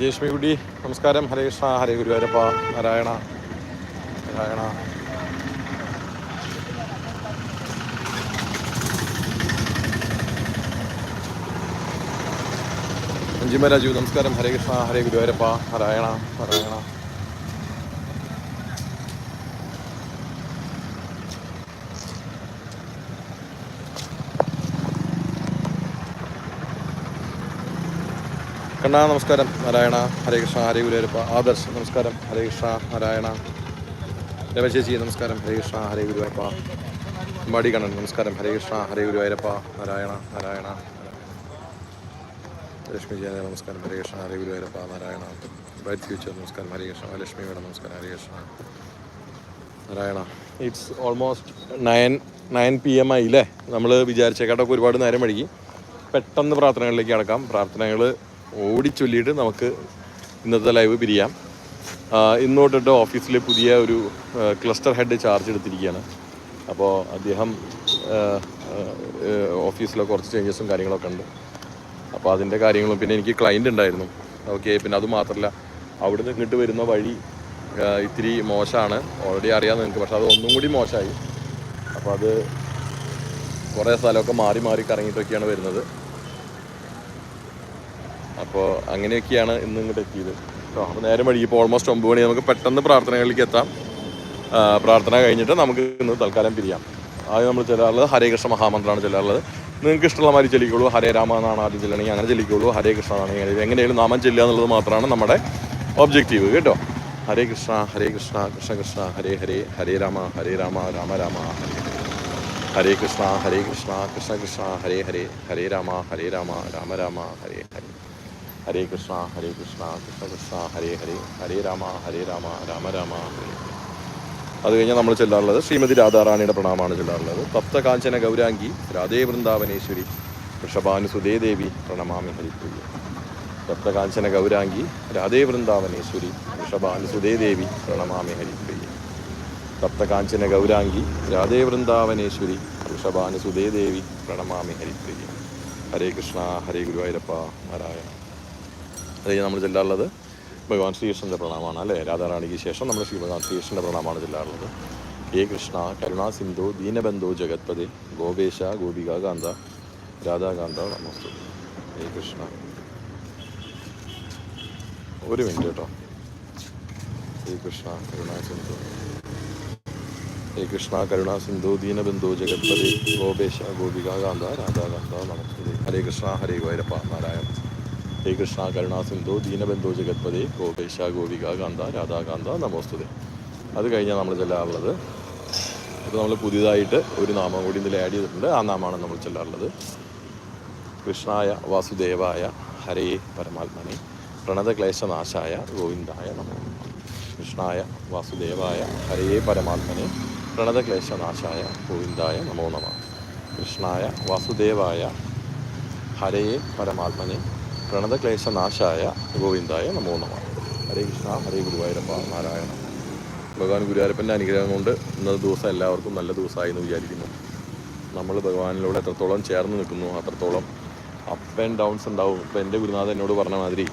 ജയശ്മി കുടി നമസ്കാരം. ഹരേ കൃഷ്ണ ഹരേ ഗുരുവായൂരപ്പ നാരായണ നാരായണ. അഞ്ജിമ രാജു നമസ്കാരം. ഹരേ കൃഷ്ണ ഹരേ ഗുരുവായൂരപ്പ നാരായണ നാരായണ. കണ്ണാ നമസ്കാരം. നാരായണ ഹരേ കൃഷ്ണ ഹരേ ഗുരുവരപ്പ ആദർശ് നമസ്കാരം. ഹരേ കൃഷ്ണ നാരായണ. രമചേച്ചി നമസ്കാരം. ഹരേ കൃഷ്ണ ഹരേ ഗുരുവായൂരപ്പ. അമ്പാടി കണ്ണൻ നമസ്കാരം. ഹരേ കൃഷ്ണ ഹരേ ഗുരുവായൂരപ്പ. നാരായണ നാരായണ. ലക്ഷ്മി ജയ നമസ്കാരം. ഹരേ കൃഷ്ണ ഹരേ ഗുരുവായൂരപ്പ നാരായണ. ബ്രൈറ്റ് ഫ്യൂച്ചർ നമസ്കാരം. ഹരേ കൃഷ്ണ ലക്ഷ്മി മേഡം നമസ്കാരം. Hare Krishna. Narayana. It's almost nine nine P M ആയില്ലേ? നമ്മൾ വിചാരിച്ചേക്കാട്ടൊക്കെ ഒരുപാട് നേരം വഴുകി പെട്ടെന്ന് പ്രാർത്ഥനകളിലേക്ക് അടക്കാം പ്രാർത്ഥനകൾ ഓടിച്ചൊല്ലിയിട്ട് നമുക്ക് ഇന്നത്തെ ലൈവ് പിരിയാം. ഇന്നോട്ടിട്ട് ഓഫീസിൽ പുതിയ ഒരു ക്ലസ്റ്റർ ഹെഡ് ചാർജ് എടുത്തിരിക്കുകയാണ്. അപ്പോൾ അദ്ദേഹം ഓഫീസിലെ കുറച്ച് ചേഞ്ചസും കാര്യങ്ങളൊക്കെ ഉണ്ട്. അപ്പോൾ അതിന്റെ കാര്യങ്ങളും പിന്നെ എനിക്ക് ക്ലയന്റ് ഉണ്ടായിരുന്നു. ഓക്കെ പിന്നെ അത് മാത്രമല്ല അവിടുന്ന് ഇങ്ങോട്ട് വരുന്ന വഴി ഇത്തിരി മോശമാണ്. ഓൾറെഡി അറിയാം നിങ്ങൾക്ക് പക്ഷെ അത് ഒന്നും കൂടി മോശമായി. അപ്പോൾ അത് കുറേ സ്ഥലമൊക്കെ മാറി മാറി കറങ്ങിയിട്ടൊക്കെയാണ് വരുന്നത്. അപ്പോൾ അങ്ങനെയൊക്കെയാണ് ഇന്ന് ഇങ്ങോട്ട് എത്തിയത്. കേട്ടോ അപ്പോൾ നേരം വഴി ഇപ്പോൾ ഓൾമോസ്റ്റ് ഒമ്പത് മണി. നമുക്ക് പെട്ടെന്ന് പ്രാർത്ഥനകളിലേക്ക് എത്താം. പ്രാർത്ഥന കഴിഞ്ഞിട്ട് നമുക്ക് ഇന്ന് തൽക്കാലം പിരിയാം. ആദ്യം നമ്മൾ ചെല്ലാറുള്ളത് ഹരേ കൃഷ്ണ മഹാമന്ത്രമാണ് ചെല്ലാറുള്ളത്. നിങ്ങൾക്ക് ഇഷ്ടമുള്ള മാതിരി ചെല്ലിക്കോളൂ. ഹരേ രാമ എന്നാണ് ആദ്യം ചെല്ലണമെങ്കിൽ അങ്ങനെ ചെല്ലിക്കോളൂ. ഹരേ കൃഷ്ണ എന്നാണെങ്കിൽ എങ്ങനെ എങ്ങനെയാലും നാമം ചെല്ലുക എന്നുള്ളത് മാത്രമാണ് നമ്മുടെ ഒബ്ജക്റ്റീവ് കേട്ടോ. ഹരേ കൃഷ്ണ ഹരേ കൃഷ്ണ കൃഷ്ണ കൃഷ്ണ ഹരേ ഹരേ ഹരേ രാമ ഹരേ രാമ രാമ രാമ ഹരേ. ഹരേ കൃഷ്ണ ഹരേ കൃഷ്ണ കൃഷ്ണ കൃഷ്ണ ഹരേ ഹരേ ഹരേ രാമ ഹരേ രാമ രാമ രാമ ഹരേ ഹരേ. ഹരേ കൃഷ്ണ ഹരേ കൃഷ്ണ കൃഷ്ണ കൃഷ്ണ ഹരേ ഹരേ ഹരേ രാമ ഹരേ രാമ രാമ രാമ ഹരേ അത് കഴിഞ്ഞാൽ നമ്മൾ ചെല്ലാറുള്ളത് ശ്രീമതി രാധാറാണിയുടെ പ്രണാമമാണ് ചെല്ലാറുള്ളത്. തപ്തകാഞ്ചന ഗൗരാംഗി രാധേ വൃന്ദാവനേശ്വരി വൃഷഭാനുസുതേ ദേവി പ്രണമാമി ഹരിപ്രിയ. തപ്തകാഞ്ചന ഗൗരാംഗി രാധേ വൃന്ദാവനേശ്വരി വൃഷഭാനുസുതേ ദേവി പ്രണമാമി ഹരിപ്രിയ. തപ്തകാഞ്ചന ഗൗരാംഗി രാധേ വൃന്ദാവനേശ്വരി വൃഷഭാനുസുതേ ദേവി പ്രണമാമി ഹരിപ്രിയ. ഹരേ കൃഷ്ണ ഹരേ ഗുരുവായൂരപ്പ നാരായണ. അത് കഴിഞ്ഞ് നമ്മൾ ചെല്ലാറുള്ളത് ഭഗവാൻ ശ്രീകൃഷ്ണന്റെ പ്രണാമമാണ് അല്ലേ? രാധാറാണിക്ക് ശേഷം നമ്മൾ ശ്രീ ഭഗവാൻ ശ്രീകൃഷ്ണന്റെ പ്രണാമമാണ് ചെല്ലാറുള്ളത് ഹേ കൃഷ്ണ കരുണാ സിന്ധു ദീനബന്ധു ജഗത്പതി ഗോപേശ ഗോപിക കാന്ത രാധാകാന്ത നമസ്തു. ഹേ കൃഷ്ണ. ഒരു മിനിറ്റ് കേട്ടോ. ഹേ കൃഷ്ണ കരുണാ സിന്ധു. ഹേ കൃഷ്ണ കരുണാ സിന്ധു ദീനബന്ധു ജഗത്പതി ഗോപേശ ഗോപിക കാന്ത രാധാകാന്ത നമസ്തു. ഹരേ കൃഷ്ണ ഹരേ വൈരപ്പ നാരായണ. ഹേ കൃഷ്ണ കരുണാ സിന്ധു ദീനബന്ധു ജഗത്പതി ഗോപേശ ഗോപിക കാന്ത രാധാകാന്ത നമോസ്തുതി. അത് കഴിഞ്ഞാൽ നമ്മൾ ചെല്ലാറുള്ളത്. ഇപ്പോൾ നമ്മൾ പുതിയതായിട്ട് ഒരു നാമം കൂടി ഇതിൽ ആഡ് ചെയ്തിട്ടുണ്ട്. ആ നാമമാണ് നമ്മൾ ചെല്ലാറുള്ളത്. കൃഷ്ണായ വാസുദേവായ ഹരേ പരമാത്മനെ പ്രണതക്ലേശനാശായ ഗോവിന്ദായ നമോ കൃഷ്ണായ വാസുദേവായ ഹരേ പരമാത്മനെ പ്രണതക്ലേശനാശായ ഗോവിന്ദായ നമോ നമ. കൃഷ്ണായ വാസുദേവായ ഹരേ പരമാത്മനെ പ്രണതക്ലേശനാശായ ഗോവിന്ദായ നമോ നമ. ഹരേ കൃഷ്ണ ഹരേ ഗുരുവായൂരപ്പ നാരായണ. ഭഗവാൻ ഗുരുവായൂരപ്പന്റെ അനുഗ്രഹം കൊണ്ട് ഇന്നത്തെ ദിവസം എല്ലാവർക്കും നല്ല ദിവസമായി എന്ന് വിചാരിക്കുന്നു. നമ്മൾ ഭഗവാനിലൂടെ എത്രത്തോളം ചേർന്ന് നിൽക്കുന്നു അത്രത്തോളം അപ്പ് ആൻഡ് ഡൗൺസ് ഉണ്ടാവും. ഇപ്പം എന്റെ ഗുരുനാഥൻ എന്നോട് പറഞ്ഞ മാതിരി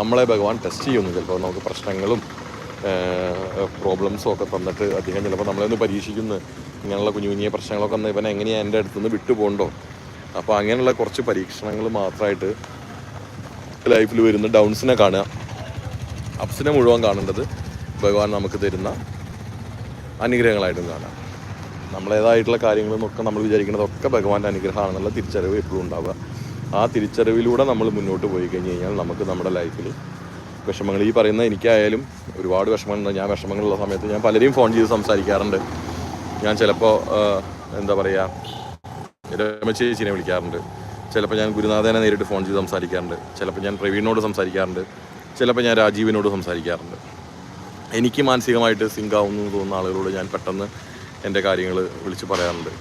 നമ്മളെ ഭഗവാൻ ടെസ്റ്റ് ചെയ്യുന്നു. ചിലപ്പോൾ നമുക്ക് പ്രശ്നങ്ങളും പ്രോബ്ലംസും ഒക്കെ തന്നിട്ട് അദ്ദേഹം ചിലപ്പോൾ നമ്മളെ ഒന്ന് പരീക്ഷിക്കുന്നു. ഇങ്ങനെയുള്ള കുഞ്ഞു കുഞ്ഞിയ പ്രശ്നങ്ങളൊക്കെ വന്ന് ഇവൻ എങ്ങനെയാണ് എന്റെ അടുത്തുനിന്ന് വിട്ടുപോകണ്ടോ അപ്പോൾ അങ്ങനെയുള്ള കുറച്ച് പരീക്ഷണങ്ങൾ മാത്രമായിട്ട് ലൈഫിൽ വരുന്ന ഡൗൺസിനെ കാണുക. അപ്സിനെ മുഴുവൻ കാണേണ്ടത് ഭഗവാൻ നമുക്ക് തരുന്ന അനുഗ്രഹങ്ങളായിട്ടും കാണാം നമ്മളേതായിട്ടുള്ള കാര്യങ്ങളെന്നൊക്കെ നമ്മൾ വിചാരിക്കുന്നതൊക്കെ ഭഗവാന്റെ അനുഗ്രഹമാണെന്നുള്ള തിരിച്ചറിവ് എപ്പോഴും ഉണ്ടാവുക. ആ തിരിച്ചറിവിലൂടെ നമ്മൾ മുന്നോട്ട് പോയി കഴിഞ്ഞ് കഴിഞ്ഞാൽ നമുക്ക് നമ്മുടെ ലൈഫിൽ വിഷമങ്ങൾ ഈ പറയുന്ന എനിക്കായാലും ഒരുപാട് വിഷമങ്ങളുണ്ട്. ഞാൻ വിഷമങ്ങളുള്ള സമയത്ത് ഞാൻ പലരെയും ഫോൺ ചെയ്ത് സംസാരിക്കാറുണ്ട്. ഞാൻ ചിലപ്പോൾ എന്താ പറയുക രമ ചേച്ചിനെ വിളിക്കാറുണ്ട്. ചിലപ്പോൾ ഞാൻ ഗുരുനാഥനെ നേരിട്ട് ഫോൺ ചെയ്ത് സംസാരിക്കാറുണ്ട്. ചിലപ്പോൾ ഞാൻ പ്രവീണിനോട് സംസാരിക്കാറുണ്ട്. ചിലപ്പോൾ ഞാൻ രാജീവിനോട് സംസാരിക്കാറുണ്ട്. എനിക്ക് മാനസികമായിട്ട് സിങ്ക് ആവുന്നു എന്ന് തോന്നുന്ന ആളുകളോട് ഞാൻ പെട്ടെന്ന് എന്റെ കാര്യങ്ങൾ വിളിച്ച് പറയാറുണ്ട്.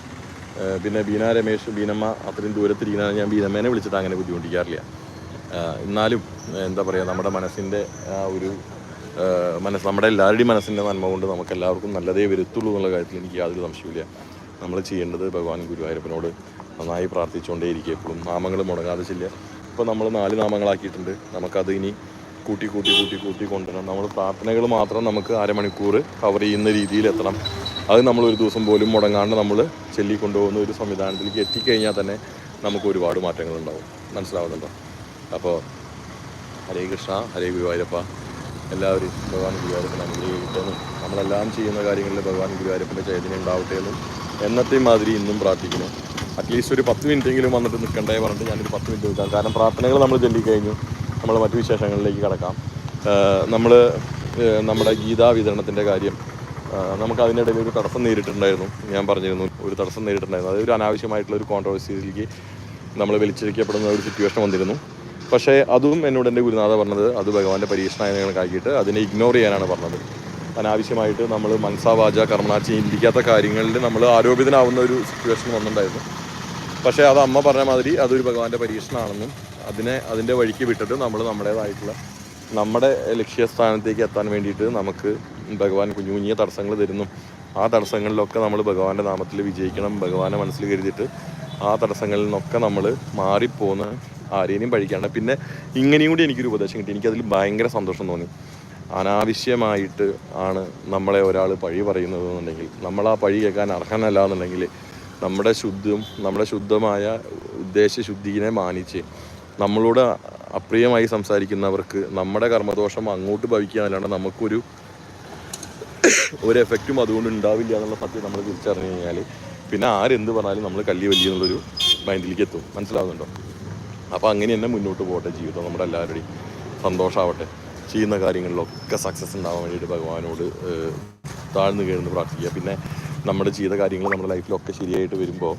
പിന്നെ ബീന രമേശ് ബീനമ്മ അത്രയും ദൂരത്തിരിക്കുന്ന ഞാൻ ബീനമ്മേനെ വിളിച്ചിട്ട് അങ്ങനെ ബുദ്ധിമുട്ടിക്കാറില്ല. എന്നാലും എന്താ പറയുക നമ്മുടെ മനസ്സിന്റെ ആ ഒരു മനസ്സ് നമ്മുടെ എല്ലാവരുടെയും മനസ്സിന്റെ നന്മ കൊണ്ട് നമുക്ക് എല്ലാവർക്കും നല്ലതേ വരുത്തുള്ളൂ എന്നുള്ള കാര്യത്തിൽ എനിക്ക് യാതൊരു സംശയമില്ല നമ്മൾ ചെയ്യേണ്ടത് ഭഗവാൻ ഗുരുവായൂരപ്പനോട് നന്നായി പ്രാർത്ഥിച്ചുകൊണ്ടേയിരിക്കുക എപ്പോഴും. നാമങ്ങൾ മുടങ്ങാതെ ചെല്ലുക ഇപ്പോൾ നമ്മൾ നാല് നാമങ്ങളാക്കിയിട്ടുണ്ട്. നമുക്കത് ഇനി കൂട്ടി കൂട്ടി കൂട്ടി കൂട്ടി കൊണ്ടുവരണം. നമ്മൾ പ്രാർത്ഥനകൾ മാത്രം നമുക്ക് അരമണിക്കൂർ കവർ ചെയ്യുന്ന രീതിയിൽ എത്തണം അത് നമ്മൾ ഒരു ദിവസം പോലും മുടങ്ങാണ്ട് നമ്മൾ ചൊല്ലിക്കൊണ്ടുപോകുന്ന ഒരു സംവിധാനത്തിലേക്ക് എത്തിക്കഴിഞ്ഞാൽ തന്നെ നമുക്ക് ഒരുപാട് മാറ്റങ്ങളുണ്ടാവും. മനസ്സിലാവുന്നുണ്ടോ? അപ്പോൾ ഹരേ കൃഷ്ണ ഹരേ ഗുരുവായൂരപ്പ എല്ലാവരും ഭഗവാൻ ഗുരുവായൂരപ്പൻ അനുഗ്രഹിക്കട്ടെന്നും നമ്മളെല്ലാം ചെയ്യുന്ന കാര്യങ്ങളിൽ ഭഗവാൻ ഗുരുവായൂരപ്പന്റെ ചൈതന്യം ഉണ്ടാവട്ടെ എന്നും എന്നത്തെയും മാതിരി ഇന്നും പ്രാർത്ഥിക്കുന്നു. അറ്റ്ലീസ്റ്റ് ഒരു പത്ത് മിനിറ്റെങ്കിലും വന്നിട്ട് നിൽക്കണ്ടേ പറഞ്ഞിട്ട് ഞാനൊരു പത്ത് മിനിറ്റ് നിൽക്കാം. കാരണം പ്രാർത്ഥനകൾ നമ്മൾ ചൊല്ലിക്കഴിഞ്ഞു. നമ്മൾ മറ്റു വിശേഷങ്ങളിലേക്ക് കടക്കാം. നമ്മൾ നമ്മുടെ ഗീതാ വിതരണത്തിന്റെ കാര്യം നമുക്ക് അതിനിടയിൽ ഒരു തടസ്സം നേരിട്ടുണ്ടായിരുന്നു ഞാൻ പറഞ്ഞിരുന്നു ഒരു തടസ്സം നേരിട്ടുണ്ടായിരുന്നു അതൊരു അനാവശ്യമായിട്ടുള്ള ഒരു കോൺട്രവേഴ്സിയിലേക്ക് നമ്മൾ വലിച്ചിരിക്കപ്പെടുന്ന ഒരു സിറ്റുവേഷൻ വന്നിരുന്നു. പക്ഷേ അതും എന്നോട് എന്റെ ഗുരുനാഥ പറഞ്ഞത് അത് ഭഗവാന്റെ പരീക്ഷണമായി കണക്കാക്കിയിട്ട് അതിനെ ഇഗ്നോർ ചെയ്യാനാണ് പറഞ്ഞത്. അനാവശ്യമായിട്ട് നമ്മൾ മനസ്സാവാച കർമ്മണ ചിന്തിക്കാത്ത കാര്യങ്ങളിൽ നമ്മൾ ആരോപിതനാവുന്ന ഒരു സിറ്റുവേഷൻ വന്നിട്ടുണ്ടായിരുന്നു. പക്ഷേ അത് അമ്മ പറഞ്ഞ മാതിരി അതൊരു ഭഗവാന്റെ പരീക്ഷണമാണെന്നും അതിനെ അതിന്റെ വഴിക്ക് വിട്ടിട്ട് നമ്മൾ നമ്മുടേതായിട്ടുള്ള നമ്മുടെ ലക്ഷ്യസ്ഥാനത്തേക്ക് എത്താൻ വേണ്ടിയിട്ട് നമുക്ക് ഭഗവാൻ കുഞ്ഞു കുഞ്ഞിയ തടസ്സങ്ങൾ തരുന്നു. ആ തടസ്സങ്ങളിലൊക്കെ നമ്മൾ ഭഗവാന്റെ നാമത്തിൽ വിജയിക്കണം ഭഗവാനെ മനസ്സിൽ കരുതിയിട്ട് ആ തടസ്സങ്ങളിൽ നിന്നൊക്കെ നമ്മൾ മാറിപ്പോന്ന് ആരെയും പഴിക്കാണ്ട് പിന്നെ ഇങ്ങനെയും കൂടി എനിക്കൊരു ഉപദേശം കിട്ടി. എനിക്കതിൽ ഭയങ്കര സന്തോഷം തോന്നി. അനാവശ്യമായിട്ട് ആണ് നമ്മളെ ഒരാൾ പഴി പറയുന്നത് എന്നുണ്ടെങ്കിൽ നമ്മൾ ആ പഴി കേൾക്കാൻ അർഹനല്ല എന്നുണ്ടെങ്കിൽ നമ്മുടെ ശുദ്ധം നമ്മുടെ ശുദ്ധമായ ഉദ്ദേശശുദ്ധിനെ മാനിച്ച് നമ്മളോട് അപ്രിയമായി സംസാരിക്കുന്നവർക്ക് നമ്മുടെ കർമ്മദോഷം അങ്ങോട്ട് ഭവിക്കുക അല്ലാണ്ട് നമുക്കൊരു ഒരു എഫക്റ്റും അതുകൊണ്ട് ഉണ്ടാവില്ല എന്നുള്ള സത്യം നമ്മൾ തിരിച്ചറിഞ്ഞു കഴിഞ്ഞാൽ പിന്നെ ആരെന്ത് പറഞ്ഞാലും നമ്മൾ കല്ലി വലിയ എന്നുള്ളൊരു മൈൻഡിലേക്ക് എത്തും. മനസ്സിലാവുന്നുണ്ടോ? അപ്പോൾ അങ്ങനെ തന്നെ മുന്നോട്ട് പോകട്ടെ ജീവിതം. നമ്മുടെ എല്ലാവരുടെയും സന്തോഷമാവട്ടെ ചെയ്യുന്ന കാര്യങ്ങളിലൊക്കെ സക്സസ് ഉണ്ടാവാൻ വേണ്ടിയിട്ട് ഭഗവാനോട് താഴ്ന്നു കയറുന്നു പ്രാർത്ഥിക്കുക. പിന്നെ നമ്മുടെ ചെയ്ത കാര്യങ്ങൾ നമ്മുടെ ലൈഫിലൊക്കെ ശരിയായിട്ട് വരുമ്പോൾ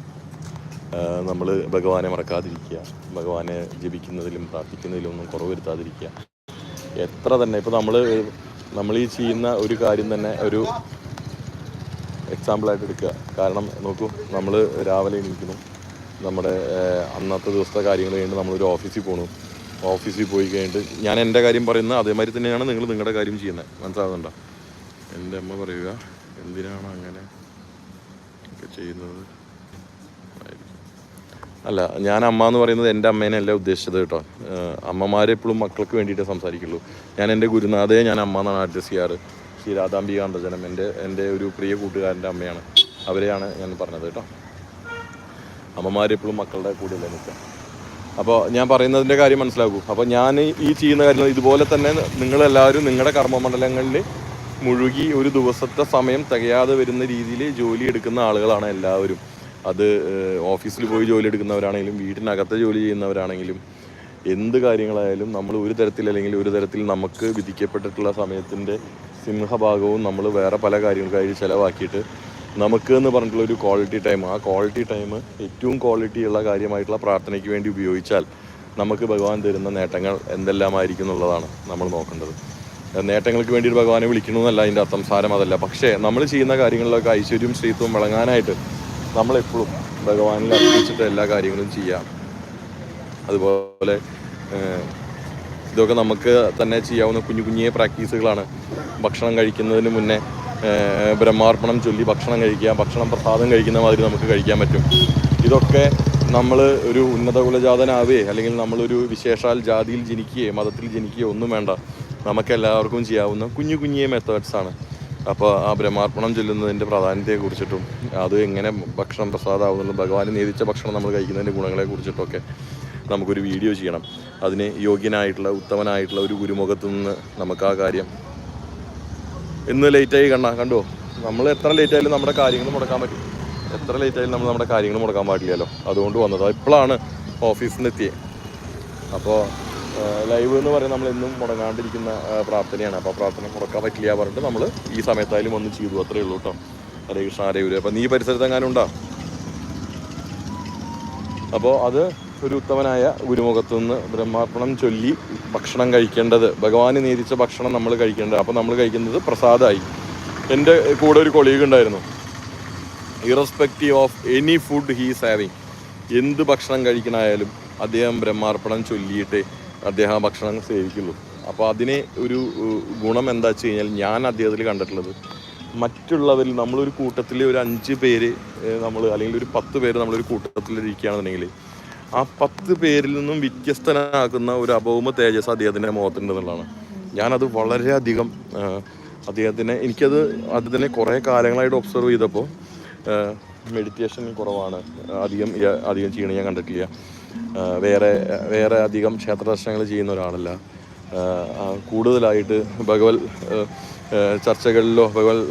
നമ്മൾ ഭഗവാനെ മറക്കാതിരിക്കുക. ഭഗവാനെ ജപിക്കുന്നതിലും പ്രാർത്ഥിക്കുന്നതിലും ഒന്നും കുറവ് വരുത്താതിരിക്കുക. എത്ര തന്നെ ഇപ്പോൾ നമ്മൾ നമ്മൾ ഈ ചെയ്യുന്ന ഒരു കാര്യം തന്നെ ഒരു എക്സാമ്പിളായിട്ട് എടുക്കുക. കാരണം നോക്കൂ നമ്മൾ രാവിലെ എണീക്കുന്നു. നമ്മുടെ അന്നത്തെ ദിവസത്തെ കാര്യങ്ങൾ കഴിഞ്ഞിട്ട് നമ്മളൊരു ഓഫീസിൽ പോകണു ഓഫീസിൽ പോയി കഴിഞ്ഞിട്ട് ഞാൻ എന്റെ കാര്യം പറയുന്നത് അതേമാതിരി തന്നെയാണ് നിങ്ങൾ നിങ്ങളുടെ കാര്യം ചെയ്യുന്നത്. മനസ്സിലാകുന്നുണ്ടോ എന്റെ അമ്മ പറയുക എന്തിനാണ് അങ്ങനെ ഒക്കെ ചെയ്യുന്നത്? അല്ല ഞാൻ അമ്മ എന്ന് പറയുന്നത് എന്റെ അമ്മേനെ അല്ല ഉദ്ദേശിച്ചത് കേട്ടോ. അമ്മമാരെ എപ്പോഴും മക്കൾക്ക് വേണ്ടിയിട്ടേ സംസാരിക്കുള്ളൂ. ഞാൻ എന്റെ ഗുരുനാഥയെ ഞാൻ അമ്മ എന്നാണ് അഡ്ജസ്റ്റ് ചെയ്യാറ്. ശ്രീ രാധാംബികാന്തജനം എന്റെ എന്റെ ഒരു പ്രിയ കൂട്ടുകാരന്റെ അമ്മയാണ്. അവരെയാണ് ഞാൻ പറഞ്ഞത് കേട്ടോ. അമ്മമാരെപ്പോഴും മക്കളുടെ കൂടെയല്ലേ നിൽക്കുക. അപ്പോൾ ഞാൻ പറയുന്നതിന്റെ കാര്യം മനസ്സിലാക്കൂ. അപ്പോൾ ഞാൻ ഈ ചെയ്യുന്ന കാര്യങ്ങൾ ഇതുപോലെ തന്നെ നിങ്ങളെല്ലാവരും നിങ്ങളുടെ കർമ്മമണ്ഡലങ്ങളിൽ മുഴുകി ഒരു ദിവസത്തെ സമയം തികയാതെ വരുന്ന രീതിയിൽ ജോലി എടുക്കുന്ന ആളുകളാണ് എല്ലാവരും. അത് ഓഫീസിൽ പോയി ജോലി എടുക്കുന്നവരാണെങ്കിലും വീട്ടിനകത്തെ ജോലി ചെയ്യുന്നവരാണെങ്കിലും എന്ത് കാര്യങ്ങളായാലും നമ്മൾ ഒരു തരത്തിൽ അല്ലെങ്കിൽ ഒരു തരത്തിൽ നമുക്ക് വിധിക്കപ്പെട്ടിട്ടുള്ള സമയത്തിന്റെ സിംഹഭാഗവും നമ്മൾ വേറെ പല കാര്യങ്ങൾക്കായി ചിലവാക്കിയിട്ട് നമുക്ക് എന്ന് പറഞ്ഞിട്ടുള്ള ഒരു ക്വാളിറ്റി ടൈം ആ ക്വാളിറ്റി ടൈം ഏറ്റവും ക്വാളിറ്റി ഉള്ള കാര്യമായിട്ടുള്ള പ്രാർത്ഥനയ്ക്ക് വേണ്ടി ഉപയോഗിച്ചാൽ നമുക്ക് ഭഗവാൻ തരുന്ന നേട്ടങ്ങൾ എന്തെല്ലാമായിരിക്കും എന്നുള്ളതാണ് നമ്മൾ നോക്കേണ്ടത്. നേട്ടങ്ങൾക്ക് വേണ്ടി ഒരു ഭഗവാനെ വിളിക്കണമെന്നല്ല അതിന്റെ അർത്ഥം സാരം അതല്ല. പക്ഷേ നമ്മൾ ചെയ്യുന്ന കാര്യങ്ങളിലൊക്കെ ഐശ്വര്യവും ശ്രീത്വവും വിളങ്ങാനായിട്ട് നമ്മളെപ്പോഴും ഭഗവാനിൽ അർപ്പിച്ചിട്ട് എല്ലാ കാര്യങ്ങളും ചെയ്യാം. അതുപോലെ ഇതൊക്കെ നമുക്ക് തന്നെ ചെയ്യാവുന്ന കുഞ്ഞു കുഞ്ഞിയ പ്രാക്ടീസുകളാണ്. ഭക്ഷണം കഴിക്കുന്നതിന് മുന്നേ ബ്രഹ്മാർപ്പണം ചൊല്ലി ഭക്ഷണം കഴിക്കുക ഭക്ഷണം പ്രസാദം കഴിക്കുന്ന മാതിരി നമുക്ക് കഴിക്കാൻ പറ്റും. ഇതൊക്കെ നമ്മൾ ഒരു ഉന്നത കുലജാതനാവേ അല്ലെങ്കിൽ നമ്മളൊരു വിശേഷാൽ ജാതിയിൽ ജനിക്കുകയോ മതത്തിൽ ജനിക്കുകയോ ഒന്നും വേണ്ട. നമുക്ക് എല്ലാവർക്കും ചെയ്യാവുന്ന കുഞ്ഞു കുഞ്ഞിയ മെത്തേഡ്സാണ് അപ്പോൾ ആ ബ്രഹ്മാർപ്പണം ചൊല്ലുന്നതിന്റെ പ്രാധാന്യത്തെ കുറിച്ചിട്ടും അത് എങ്ങനെ ഭക്ഷണം പ്രസാദമാവുന്നുള്ളൂ ഭഗവാൻ നേതിച്ച ഭക്ഷണം നമ്മൾ കഴിക്കുന്നതിന്റെ ഗുണങ്ങളെ കുറിച്ചിട്ടൊക്കെ നമുക്കൊരു വീഡിയോ ചെയ്യണം. അതിന് യോഗ്യനായിട്ടുള്ള ഉത്തമനായിട്ടുള്ള ഒരു ഗുരുമുഖത്തു നിന്ന് നമുക്ക് ആ കാര്യം ഇന്ന് ലേറ്റായി കണ്ണ. കണ്ടോ? നമ്മൾ എത്ര ലേറ്റ് ആയാലും നമ്മുടെ കാര്യങ്ങൾ മുടക്കാൻ പറ്റും. എത്ര ലേറ്റ് ആയാലും നമ്മൾ നമ്മുടെ കാര്യങ്ങൾ മുടക്കാൻ പാടില്ലല്ലോ. അതുകൊണ്ട് വന്നത്. ഇപ്പോഴാണ് ഓഫീസിൽ നിന്ന് എത്തിയത് അപ്പോൾ ലൈവ് എന്ന് പറയുന്നത് നമ്മൾ എന്നും മുടങ്ങാണ്ടിരിക്കുന്ന പ്രാർത്ഥനയാണ്. അപ്പോൾ പ്രാർത്ഥന മുടക്കാൻ പറ്റില്ല പറഞ്ഞിട്ട് നമ്മൾ ഈ സമയത്തായാലും ഒന്ന് ചെയ്തു. അത്രേ ഉള്ളൂ കേട്ടോ ഹരേ കൃഷ്ണ ഹരേ ഗുരു. അപ്പോൾ നീ പരിസരത്ത് എങ്ങാനും ഉണ്ടോ? അപ്പോൾ അത് ഒരു ഉത്തമനായ ഗുരുമുഖത്തു നിന്ന് ബ്രഹ്മാർപ്പണം ചൊല്ലി ഭക്ഷണം കഴിക്കേണ്ടത്. ഭഗവാന് നേരിച്ച ഭക്ഷണം നമ്മൾ കഴിക്കേണ്ടത്. അപ്പോൾ നമ്മൾ കഴിക്കുന്നത് പ്രസാദമായി എന്റെ കൂടെ ഒരു കൊളീഗ് ഉണ്ടായിരുന്നു. Irrespective of any food he's having എന്ത് ഭക്ഷണം കഴിക്കണമായാലും അദ്ദേഹം ബ്രഹ്മാർപ്പണം ചൊല്ലിയിട്ട് അദ്ദേഹം ഭക്ഷണം സേവിക്കുള്ളൂ. അപ്പോൾ അതിനെ ഒരു ഗുണം എന്താ വെച്ച് കഴിഞ്ഞാൽ ഞാൻ അദ്ദേഹത്തിൽ കണ്ടിട്ടുള്ളത് മറ്റുള്ളവരിൽ നമ്മളൊരു കൂട്ടത്തിൽ ഒരു അഞ്ച് പേര് നമ്മൾ അല്ലെങ്കിൽ ഒരു പത്ത് പേര് നമ്മളൊരു കൂട്ടത്തിൽ ഇരിക്കുകയാണെന്നുണ്ടെങ്കിൽ ആ പത്ത് പേരിൽ നിന്നും വ്യത്യസ്തനാക്കുന്ന ഒരു അഭൗമ തേജസ് അദ്ദേഹത്തിന്റെ മുഖത്തുണ്ട് എന്നുള്ളതാണ് ഞാനത് വളരെയധികം അദ്ദേഹത്തിനെ എനിക്കത് അദ്ദേഹത്തിനെ കുറേ കാലങ്ങളായിട്ട് ഒബ്സർവ് ചെയ്തപ്പോൾ മെഡിറ്റേഷൻ കുറവാണ്. അധികം അധികം ചെയ്യണ ഞാൻ കണ്ടിട്ടില്ല. വേറെ വേറെ അധികം ക്ഷേത്ര ദർശനങ്ങൾ ചെയ്യുന്ന ഒരാളല്ല. കൂടുതലായിട്ട് ഭഗവത് ചർച്ചകളിലോ ഭഗവത്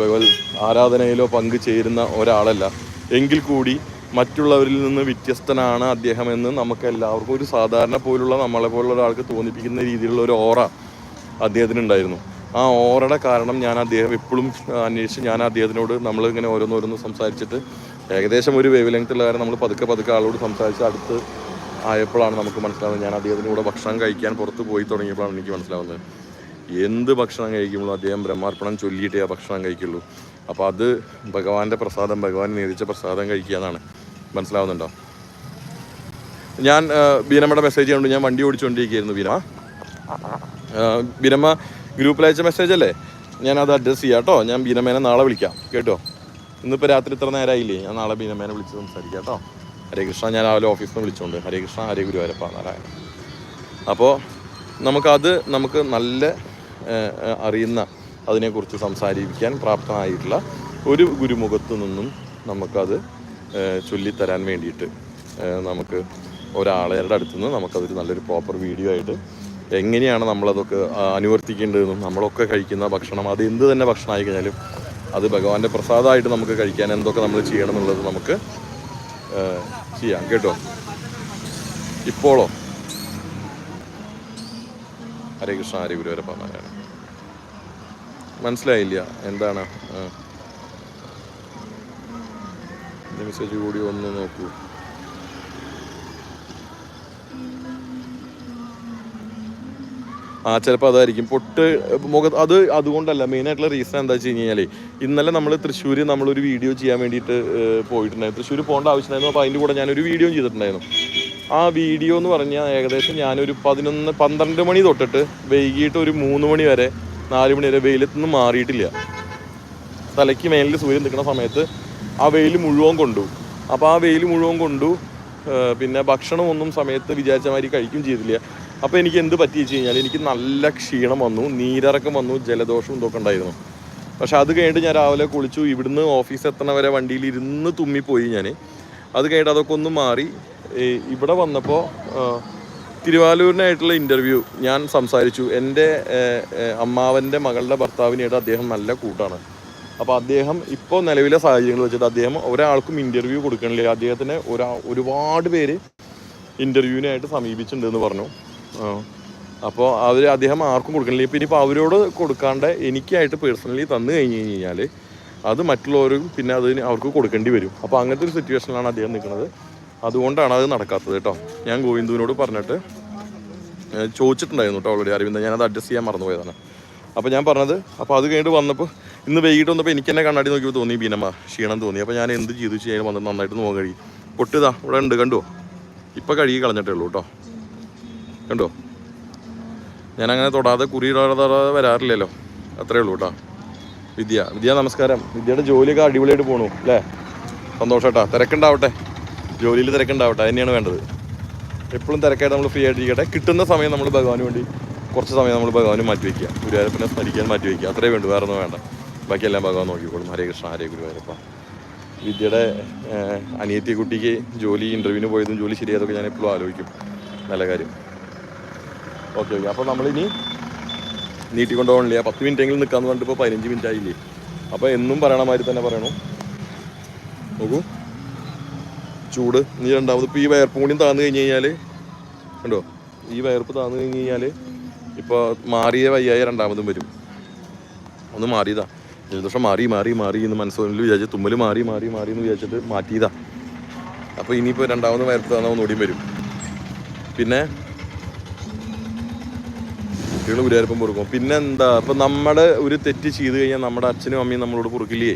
ഭഗവത് ആരാധനയിലോ പങ്കുചേരുന്ന ഒരാളല്ല. എങ്കിൽ കൂടി മറ്റുള്ളവരിൽ നിന്ന് വ്യത്യസ്തനാണ് അദ്ദേഹം എന്ന് നമുക്ക് എല്ലാവർക്കും ഒരു സാധാരണ പോലുള്ള നമ്മളെ പോലുള്ള ഒരാൾക്ക് തോന്നിപ്പിക്കുന്ന രീതിയിലുള്ള ഒരു ഓറ അദ്ദേഹത്തിന് ഉണ്ടായിരുന്നു ആ ഓറയുടെ കാരണം ഞാൻ അദ്ദേഹം എപ്പോഴും അന്വേഷിച്ച് ഞാൻ അദ്ദേഹത്തിനോട് നമ്മൾ ഇങ്ങനെ ഓരോന്നോരോന്ന് സംസാരിച്ചിട്ട് ഏകദേശം ഒരു വേവ് ലെങ്ത്തുള്ള കാര്യം നമ്മൾ പതുക്കെ പതുക്കെ ആളോട് സംസാരിച്ച് അടുത്ത് ആയപ്പോഴാണ് നമുക്ക് മനസ്സിലാവുന്നത് ഞാൻ അദ്ദേഹത്തിന്റെ കൂടെ ഭക്ഷണം കഴിക്കാൻ പുറത്ത് പോയി തുടങ്ങിയപ്പോഴാണ് എനിക്ക് മനസ്സിലാവുന്നത്. എന്ത് ഭക്ഷണം കഴിക്കുമ്പോഴും അദ്ദേഹം ബ്രഹ്മാർപ്പണം ചൊല്ലിയിട്ടേ ആ ഭക്ഷണം കഴിക്കുള്ളൂ. അപ്പോൾ അത് ഭഗവാന്റെ പ്രസാദം ഭഗവാൻ നേരിച്ച പ്രസാദം കഴിക്കുക എന്നാണ്. മനസ്സിലാവുന്നുണ്ടോ? ഞാൻ ബീനമ്മയുടെ മെസ്സേജ് കൊണ്ട്. ഞാൻ വണ്ടി ഓടിച്ചുകൊണ്ടിരിക്കുകയായിരുന്നു ബീനമ്മ ബീനമ്മ ഗ്രൂപ്പിൽ അയച്ച മെസ്സേജ് അല്ലേ? ഞാൻ അത് അഡ്രസ്സ് ചെയ്യാം കേട്ടോ. ഞാൻ ബീനമ്മേനെ നാളെ വിളിക്കാം. കേട്ടോ? ഇന്നിപ്പോൾ രാത്രി ഇത്ര നേരമായില്ലേ ഞാൻ നാളെ ബീനമ്മേനെ വിളിച്ച് സംസാരിക്കാം കേട്ടോ. ഹരേ കൃഷ്ണ ഞാൻ രാവിലെ ഓഫീസിൽ നിന്ന് വിളിച്ചുകൊണ്ട് ഹരേ കൃഷ്ണ ഹരേ ഗുരുവായൂരപ്പ നാരായണ അപ്പോൾ നമുക്കത് നമുക്ക് നല്ല അറിയുന്ന അതിനെക്കുറിച്ച് സംസാരിക്കാൻ പ്രാപ്തമായിട്ടുള്ള ഒരു ഗുരുമുഖത്തു നിന്നും നമുക്കത് ചൊല്ലിത്തരാൻ വേണ്ടിയിട്ട് നമുക്ക് ഒരാളുടെ അടുത്തു നിന്ന് നമുക്കതൊരു നല്ലൊരു പ്രോപ്പർ വീഡിയോ ആയിട്ട് എങ്ങനെയാണ് നമ്മളതൊക്കെ അനുവർത്തിക്കേണ്ടതെന്നും നമ്മളൊക്കെ കഴിക്കുന്ന ഭക്ഷണം അത് എന്ത് തന്നെ ഭക്ഷണമായി കഴിഞ്ഞാലും അത് ഭഗവാന്റെ പ്രസാദമായിട്ട് നമുക്ക് കഴിക്കാൻ എന്തൊക്കെ നമ്മൾ ചെയ്യണം എന്നുള്ളത് നമുക്ക് ചെയ്യാം. കേട്ടോ? ഇപ്പോഴോ ഹരേ കൃഷ്ണ ഹരേ ഗുരുവരപ്പ നാരായണ മനസ്സിലായില്ല എന്താണ് മെസ്സേജ് കൂടി ഒന്ന് നോക്കൂ. ആ ചിലപ്പോൾ അതായിരിക്കും. പൊട്ട് മുഖ അത് അതുകൊണ്ടല്ല മെയിനായിട്ടുള്ള റീസൺ എന്താ വെച്ച് കഴിഞ്ഞാൽ ഇന്നലെ നമ്മൾ തൃശ്ശൂർ നമ്മളൊരു വീഡിയോ ചെയ്യാൻ വേണ്ടിയിട്ട് പോയിട്ടുണ്ടായിരുന്നു. തൃശ്ശൂർ പോകേണ്ട ആവശ്യമായിരുന്നു അപ്പോൾ അതിന്റെ കൂടെ ഞാനൊരു വീഡിയോ ചെയ്തിട്ടുണ്ടായിരുന്നു. ആ വീഡിയോ എന്ന് പറഞ്ഞാൽ ഏകദേശം ഞാനൊരു പതിനൊന്ന് പന്ത്രണ്ട് മണി തൊട്ടിട്ട് വൈകിട്ട് ഒരു മൂന്ന് മണി വരെ നാല് മണി വരെ വെയിലത്തുനിന്ന് മാറിയിട്ടില്ല. തലയ്ക്ക് മേലിൽ സൂര്യൻ നിൽക്കുന്ന സമയത്ത് ആ വെയിൽ മുഴുവൻ കൊണ്ടു. അപ്പോൾ ആ വെയിൽ മുഴുവൻ കൊണ്ടു പിന്നെ ഭക്ഷണമൊന്നും സമയത്ത് വിചാരിച്ച മാതിരി കഴിക്കും ചെയ്തില്ല. അപ്പോൾ എനിക്ക് എന്ത് പറ്റി വെച്ച് കഴിഞ്ഞാൽ എനിക്ക് നല്ല ക്ഷീണം വന്നു നീരിറക്കം വന്നു ജലദോഷം ഇതൊക്കെ ഉണ്ടായിരുന്നു. പക്ഷെ അത് കഴിഞ്ഞിട്ട് ഞാൻ രാവിലെ കുളിച്ചു ഇവിടുന്ന് ഓഫീസ് എത്തണ വരെ വണ്ടിയിൽ ഇരുന്ന് തുമ്മിപ്പോയി ഞാൻ അത് കഴിഞ്ഞിട്ട് അതൊക്കെ ഒന്ന് മാറി ഇവിടെ വന്നപ്പോൾ തിരുവാലൂരിനായിട്ടുള്ള ഇന്റർവ്യൂ ഞാൻ സംസാരിച്ചു. എന്റെ അമ്മാവന്റെ മകളുടെ ഭർത്താവിനായിട്ട് അദ്ദേഹം നല്ല കൂട്ടാണ്. അപ്പോൾ അദ്ദേഹം ഇപ്പോൾ നിലവിലെ സാഹചര്യങ്ങൾ വെച്ചിട്ട് അദ്ദേഹം ഒരാൾക്കും ഇന്റർവ്യൂ കൊടുക്കണില്ല. അദ്ദേഹത്തിന് ഒരാ ഒരുപാട് പേര് ഇന്റർവ്യൂവിനായിട്ട് സമീപിച്ചിട്ടുണ്ടെന്ന് പറഞ്ഞു. അപ്പോൾ അവർ അദ്ദേഹം ആർക്കും കൊടുക്കണില്ല. ഇപ്പം ഇനിയിപ്പോൾ അവരോട് കൊടുക്കാണ്ട് എനിക്കായിട്ട് പേഴ്സണലി തന്നു കഴിഞ്ഞ് കഴിഞ്ഞാൽ അത് മറ്റുള്ളവരും പിന്നെ അതിന് അവർക്ക് കൊടുക്കേണ്ടി വരും. അപ്പോൾ അങ്ങനത്തെ ഒരു സിറ്റുവേഷനിലാണ് അദ്ദേഹം നിൽക്കുന്നത് അതുകൊണ്ടാണ് അത് നടക്കാത്തത് കേട്ടോ. ഞാൻ ഗോവിന്ദുവിനോട് പറഞ്ഞിട്ട് ചോദിച്ചിട്ടുണ്ടായിരുന്നു കേട്ടോ ഓൾറെഡി അരവിന്ദ ഞാനത് അഡ്ജസ്റ്റ് ചെയ്യാൻ മറന്നുപോയതാണ്. അപ്പോൾ ഞാൻ പറഞ്ഞത് അപ്പോൾ അത് കഴിഞ്ഞിട്ട് വന്നപ്പോൾ ഇന്ന് വൈകിട്ട് വന്നപ്പോൾ എനിക്ക് തന്നെ കണ്ണാടി നോക്കിയപ്പോൾ തോന്നി ബീനമ്മ. ക്ഷീണം തോന്നി. അപ്പോൾ ഞാൻ എന്ത് ചെയ്തു ചെയ്യാൻ വന്നത് നന്നായിട്ട് നോക്കാൻ കഴിയും പൊട്ടിതാ ഇവിടെ ഉണ്ട് കണ്ടോ? ഇപ്പോൾ കഴുകി കളഞ്ഞിട്ടേ ഉള്ളൂ കേട്ടോ. കണ്ടോ? ഞാൻ അങ്ങനെ തൊടാതെ കുറി തൊടാതെ വരാറില്ലല്ലോ. അത്രേ ഉള്ളൂ കേട്ടോ. വിദ്യ വിദ്യ നമസ്കാരം. വിദ്യയുടെ ജോലിയൊക്കെ അടിപൊളിയായിട്ട് പോണു അല്ലേ? സന്തോഷം കേട്ടോ തിരക്കുണ്ടാവട്ടെ. ജോലിയിൽ തിരക്കുണ്ടാവട്ടെ. തന്നെയാണ് വേണ്ടത്. എപ്പോഴും തിരക്കായിട്ട് നമ്മൾ ഫ്രീ ആയിട്ട് ആയിട്ടിരിക്കട്ടെ. കിട്ടുന്ന സമയം നമ്മൾ ഭഗവാന് വേണ്ടി കുറച്ച് സമയം നമ്മൾ ഭഗവാന് മാറ്റി വയ്ക്കുക ഗുരുവായൂരപ്പനെ സ്മരിക്കാൻ മാറ്റി വയ്ക്കുക അത്രേ വേണ്ടു. വേറെ ഒന്നും വേണ്ട. ബാക്കിയെല്ലാം ഭഗവാൻ നോക്കിക്കോളും. ഹരേ കൃഷ്ണ ഹരേ ഗുരുവായൂരപ്പ. വിദ്യയുടെ അനിയത്തി കുട്ടിക്ക് ജോലി ഇന്റർവ്യൂവിന് പോയതും ജോലി ശരിയായതൊക്കെ ഞാൻ എപ്പോഴും ആലോചിക്കും. നല്ല കാര്യം. Okay okay. അപ്പോൾ നമ്മളിനി നീട്ടിക്കൊണ്ടുപോകണില്ല പത്ത് മിനിറ്റ് എങ്കിലും നിൽക്കാന്ന് പറഞ്ഞിട്ട് ഇപ്പോൾ പതിനഞ്ച് മിനിറ്റ് ആയില്ലേ അപ്പോൾ എന്നും പറയണ മാതിരി തന്നെ പറയണു. നോക്കൂ. ചൂട്. നീ രണ്ടാമത് ഇപ്പോൾ ഈ വയർപ്പും കൂടിയും താന്ന് കഴിഞ്ഞ് കഴിഞ്ഞാൽ കണ്ടോ? ഈ വയർപ്പ് താന്ന് കഴിഞ്ഞ് കഴിഞ്ഞാൽ ഇപ്പോൾ മാറിയ വയ്യായ രണ്ടാമതും വരും. ഒന്ന് മാറിയതാ. ജലദോഷം മാറി മാറി മാറി എന്ന് മനസ്സിൽ വിചാരിച്ച് തുമ്മൽ മാറി മാറി മാറി എന്ന് വിചാരിച്ചിട്ട് മാറ്റിയതാ. അപ്പോൾ ഇനിയിപ്പോൾ രണ്ടാമത് താന്ന ഒന്നുകൂടിയും വരും. പിന്നെ കുട്ടികൾ ഗുരുവായൂരപ്പം പൊറുക്കും. പിന്നെ എന്താ ഇപ്പം നമ്മുടെ ഒരു തെറ്റ് ചെയ്ത് കഴിഞ്ഞാൽ നമ്മുടെ അച്ഛനും അമ്മയും നമ്മളോട് പൊറുക്കില്ലേ?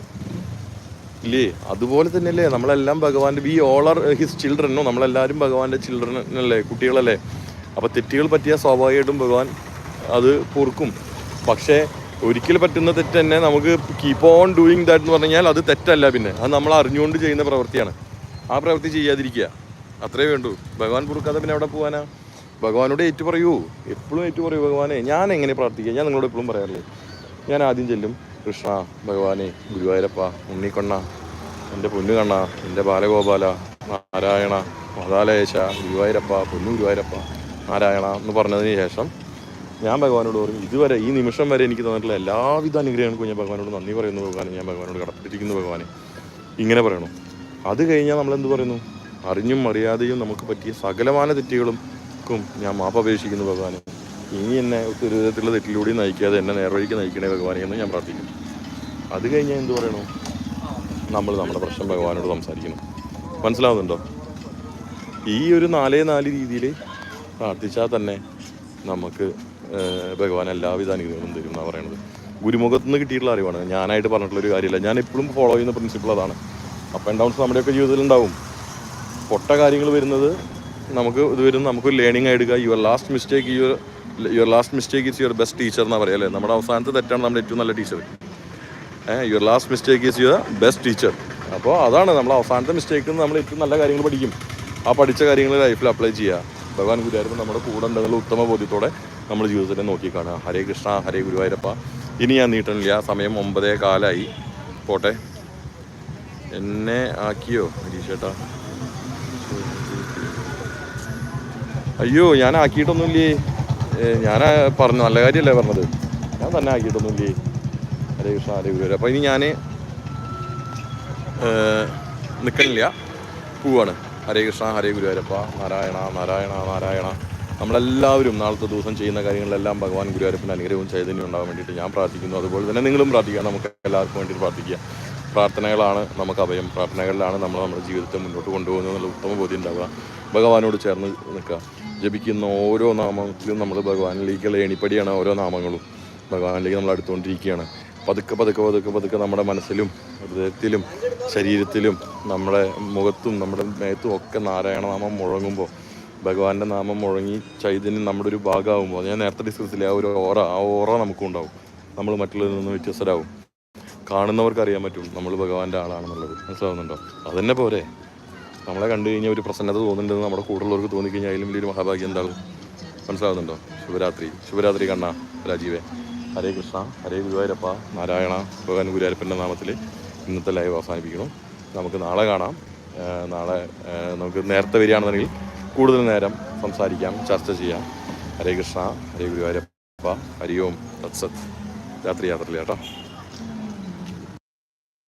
ഇല്ലേ? അതുപോലെ തന്നെയല്ലേ നമ്മളെല്ലാം ഭഗവാന്റെ വി ഓൾ ആർ ഹിസ് ചിൽഡ്രനോ നമ്മളെല്ലാവരും ഭഗവാന്റെ ചിൽഡ്രൻ അല്ലേ? കുട്ടികളല്ലേ? അപ്പോൾ തെറ്റുകൾ പറ്റിയാൽ സ്വാഭാവികമായിട്ടും ഭഗവാൻ അത് പൊറുക്കും. പക്ഷേ ഒരിക്കൽ പറ്റുന്ന തെറ്റ് തന്നെ നമുക്ക് കീപ്പ് ഓൺ ഡൂയിങ് ദാറ്റ് എന്ന് പറഞ്ഞാൽ അത് തെറ്റല്ല പിന്നെ. അത് നമ്മൾ അറിഞ്ഞുകൊണ്ട് ചെയ്യുന്ന പ്രവൃത്തിയാണ്. ആ പ്രവൃത്തി ചെയ്യാതിരിക്കുക. അത്രേ വേണ്ടൂ. ഭഗവാൻ പുറക്കാതെ പിന്നെ അവിടെ പോകാനാ ഭഗവാനോട് ഏറ്റു പറയൂ. എപ്പോഴും ഏറ്റു പറയൂ ഭഗവാനെ. ഞാൻ എങ്ങനെ പ്രാർത്ഥിക്കുക ഞാൻ നിങ്ങളോട് എപ്പോഴും പറയാറില്ലേ? ഞാൻ ആദ്യം ചെല്ലും. കൃഷ്ണ ഭഗവാനെ ഗുരുവായൂരപ്പ ഉണ്ണിക്കണ്ണ എന്റെ പൊന്നുകണ്ണ എന്റെ ബാലഗോപാല നാരായണ മതാലയേശ ഗുരുവായൂരപ്പ പൊന്നു ഗുരുവായൂരപ്പ നാരായണ എന്ന് പറഞ്ഞതിന് ശേഷം ഞാൻ ഭഗവാനോട് പറയും ഇതുവരെ ഈ നിമിഷം വരെ എനിക്ക് തന്നിട്ടുള്ള എല്ലാവിധ അനുഗ്രഹങ്ങൾക്കും ഞാൻ ഭഗവാനോട് നന്ദി പറയുന്നു ഭഗവാനെ. ഞാൻ ഭഗവാനോട് കടപ്പെട്ടിരിക്കുന്നു ഭഗവാനെ. ഇങ്ങനെ പറയണം. അത് കഴിഞ്ഞാൽ നമ്മൾ എന്ത് പറയുന്നു? അറിഞ്ഞും അറിയാതെയും നമുക്ക് പറ്റിയ സകലമാന തെറ്റുകളും ഞാൻ മാപ്പ് അപേക്ഷിക്കുന്നു ഭഗവാനെ. ഇനി എന്നെ ഒരു വിധത്തിലുള്ള തെറ്റിലൂടെ നയിക്കാതെ എന്നെ നേർവഴിക്ക് നയിക്കണേ ഭഗവാനെ എന്ന് ഞാൻ പ്രാർത്ഥിക്കും അത് കഴിഞ്ഞാൽ എന്ത് പറയണു? നമ്മൾ നമ്മുടെ പ്രശ്നം ഭഗവാനോട് സംസാരിക്കുന്നു. മനസ്സിലാവുന്നുണ്ടോ? ഈ ഒരു നാലേ നാല് രീതിയിൽ പ്രാർത്ഥിച്ചാൽ തന്നെ നമുക്ക് ഭഗവാൻ എല്ലാവിധ അനുഗ്രഹങ്ങളും തരും എന്നാണ് പറയുന്നത് ഗുരുമുഖത്ത് നിന്ന് കിട്ടിയിട്ടുള്ള അറിവാണ്. ഞാനായിട്ട് പറഞ്ഞിട്ടുള്ള ഒരു കാര്യമില്ല. ഞാൻ എപ്പോഴും ഫോളോ ചെയ്യുന്ന പ്രിൻസിപ്പിൾ അതാണ്. അപ്പ് ആൻഡ് ഡൗൺസ് നമ്മുടെയൊക്കെ ജീവിതത്തിൽ ഉണ്ടാവും. പൊട്ട കാര്യങ്ങൾ വരുന്നത് നമുക്ക് ഇത് വരും നമുക്കൊരു learning ആയിടുക your last mistake your your last mistake is your best teacher എന്നാണ് പറയാം അല്ലേ? നമ്മുടെ അവസാനത്തെ തെറ്റാണ് നമ്മുടെ ഏറ്റവും നല്ല teacher your last mistake is your best teacher അപ്പോൾ അതാണ് നമ്മൾ അവസാനത്തെ മിസ്റ്റേക്കിൽ നിന്ന് നമ്മൾ ഏറ്റവും നല്ല കാര്യങ്ങൾ പഠിക്കും. ആ പഠിച്ച കാര്യങ്ങൾ ലൈഫിൽ അപ്ലൈ ചെയ്യുക. ഭഗവാൻ ഗുരുവായൂരപ്പൻ നമ്മുടെ കൂടെ ഉണ്ടെന്നുള്ള ഉത്തമ ബോധ്യത്തോടെ നമ്മൾ ജീവിതത്തിൽ നോക്കി കാണുക ഹരേ കൃഷ്ണ ഹരേ ഗുരുവായൂരപ്പ. ഇനി ഞാൻ നീട്ടണില്ല സമയം ഒമ്പതേ കാലായി. പോട്ടെ. എന്നെ ആക്കിയോ ഹരീഷേട്ടാ അയ്യോ ഞാൻ ആക്കിയിട്ടൊന്നുമില്ലേ? ഞാൻ പറഞ്ഞു നല്ല കാര്യമല്ലേ പറഞ്ഞത്. ഞാൻ തന്നെ ആക്കിയിട്ടൊന്നുമില്ലേ? ഹരേ കൃഷ്ണ ഹരേ ഗുരുവായൂർ അപ്പോൾ ഇനി ഞാൻ നിൽക്കണില്ല. പോവാണ്. ഹരേ കൃഷ്ണ ഹരേ ഗുരുവായൂരപ്പ. നാരായണ നാരായണ നാരായണ. നമ്മളെല്ലാവരും നാളത്തെ ദിവസം ചെയ്യുന്ന കാര്യങ്ങളെല്ലാം ഭഗവാൻ ഗുരുവായൂരപ്പന്റെ അനുഗ്രഹവും ചൈതന്യം ഉണ്ടാകാൻ വേണ്ടിയിട്ട് ഞാൻ പ്രാർത്ഥിക്കുന്നു. അതുപോലെ തന്നെ നിങ്ങളും പ്രാർത്ഥിക്കുക. നമുക്ക് എല്ലാവർക്കും വേണ്ടിയിട്ട് പ്രാർത്ഥിക്കുക. പ്രാർത്ഥനകളാണ് നമുക്ക് അഭയം. പ്രാർത്ഥനകളിലാണ് നമ്മൾ നമ്മുടെ ജീവിതത്തെ മുന്നോട്ട് കൊണ്ടുപോകുന്നത് എന്നുള്ള ഉത്തമ ബോധ്യം ഉണ്ടാവുക. ഭഗവാനോട് ചേർന്ന് നിൽക്കുക. ജപിക്കുന്ന ഓരോ നാമത്തിലും നമ്മൾ ഭഗവാനിലേക്കുള്ള എണിപ്പടിയാണ് ഓരോ നാമങ്ങളും. ഭഗവാനിലേക്ക് നമ്മൾ അടുത്തുകൊണ്ടിരിക്കുകയാണ്. പതുക്കെ പതുക്കെ പതുക്കെ പതുക്കെ നമ്മുടെ മനസ്സിലും ഹൃദയത്തിലും ശരീരത്തിലും നമ്മുടെ മുഖത്തും നമ്മുടെ മേത്തും ഒക്കെ നാരായണനാമം മുഴങ്ങുമ്പോൾ ഭഗവാന്റെ നാമം മുഴങ്ങി ചൈതന്യം നമ്മുടെ ഒരു ഭാഗമാകുമ്പോൾ ഞാൻ നേരത്തെ ഡിസ്കസിലെ ആ ഒരു ഓറ ആ ഓറ നമുക്കുണ്ടാവും നമ്മൾ മറ്റുള്ളവരിൽ നിന്ന് വ്യത്യസ്തരാകും കാണുന്നവർക്ക് അറിയാൻ പറ്റും നമ്മൾ ഭഗവാന്റെ ആളാണെന്നുള്ളത്. മനസ്സിലാവുന്നുണ്ടോ? അതന്നെ പോരെ. നമ്മളെ കണ്ടു കഴിഞ്ഞാൽ ഒരു പ്രസന്നത തോന്നുന്നുണ്ടെന്ന് നമ്മുടെ കൂടുള്ളവർക്ക് തോന്നിക്കഴിഞ്ഞാൽ അതിലും വലിയൊരു മഹാഭാഗ്യം എന്താകും? മനസ്സിലാവുന്നുണ്ടോ? ശിവരാത്രി ശിവരാത്രി കണ്ണ രാജീവേ. ഹരേ കൃഷ്ണ ഹരേ ഗുരുവായൂരപ്പ നാരായണ ഭഗവാൻ ഗുരുവായൂരപ്പന്റെ നാമത്തിൽ ഇന്നത്തെ ലൈവ് അവസാനിപ്പിക്കണം നമുക്ക് നാളെ കാണാം. നാളെ നമുക്ക് നേരത്തെ വരികയാണെന്നുണ്ടെങ്കിൽ കൂടുതൽ നേരം സംസാരിക്കാം ചർച്ച ചെയ്യാം. ഹരേ കൃഷ്ണ ഹരേ ഗുരുവായൂരപ്പ ഹരി ഓം തത്സത്. രാത്രി യാത്രയില്ല കേട്ടോ